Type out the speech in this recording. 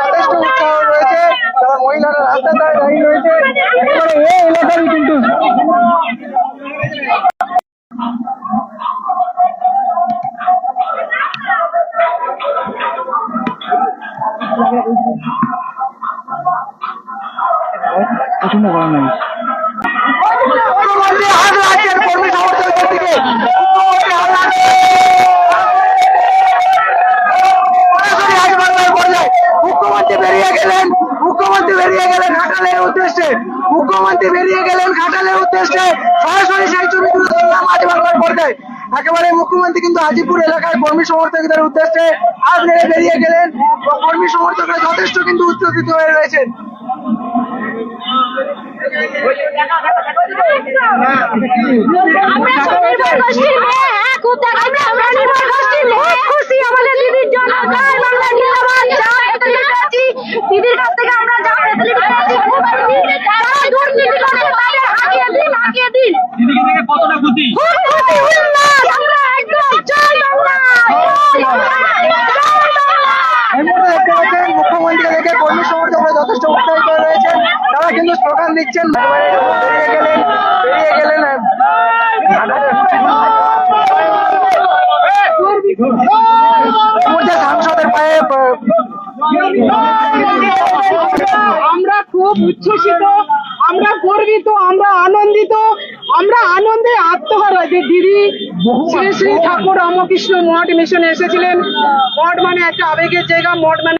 যথেষ্ট রয়েছে তারা মহিলারা রাস্তায় দাঁড়িয়ে রয়েছে এই কিন্তু সরাসরি হাসপাতালের পর্যায়ে মুখ্যমন্ত্রী বেরিয়ে গেলেন, মুখ্যমন্ত্রী বেরিয়ে গেলেন উদ্দেশ্যে। বেরিয়ে গেলেন ঘাটালের উদ্দেশ্যে। সরাসরি সেই ছবি তুলে ধরলাম আজ বাংলার পর্দায় একেবারে মুখ্যমন্ত্রী কিন্তু হাজিপুর এলাকায় কর্মী সমর্থকদের উদ্দেশ্যে হাত নেড়ে বেরিয়ে গেলেন কর্মী সমর্থকরা যথেষ্ট কিন্তু উত্তেজিত হয়ে রয়েছেন। মেয়ে খুশি আমাদের দিদির জন্য। জয় বাংলা জিন্দাবাদ জয় ফেসিলিটি দিদির কাছ থেকে আমরা যা দিন দিন। দিদিকে থেকে কতটা খুশি খুব খুশি উল্লাস আমরা একদম জয় বাংলা জয় বাংলা, জয় বাংলা। এই মুহূর্তে দেখতে পাচ্ছেন মুখ্যমন্ত্রী দেখে কর্মী সমর্থকরা যথেষ্ট উৎসাহিত হয়ে রয়েছেন তারা পায়ে আমরা খুব উচ্ছ্বসিত, আমরা গর্বিত, আমরা আনন্দিত, আমরা আনন্দে আত্মহারা। যে দিদি শ্রী শ্রী ঠাকুর রামকৃষ্ণ মঠ মিশনে এসেছিলেন, মঠ মানে একটা আবেগের জায়গা, মঠ মানে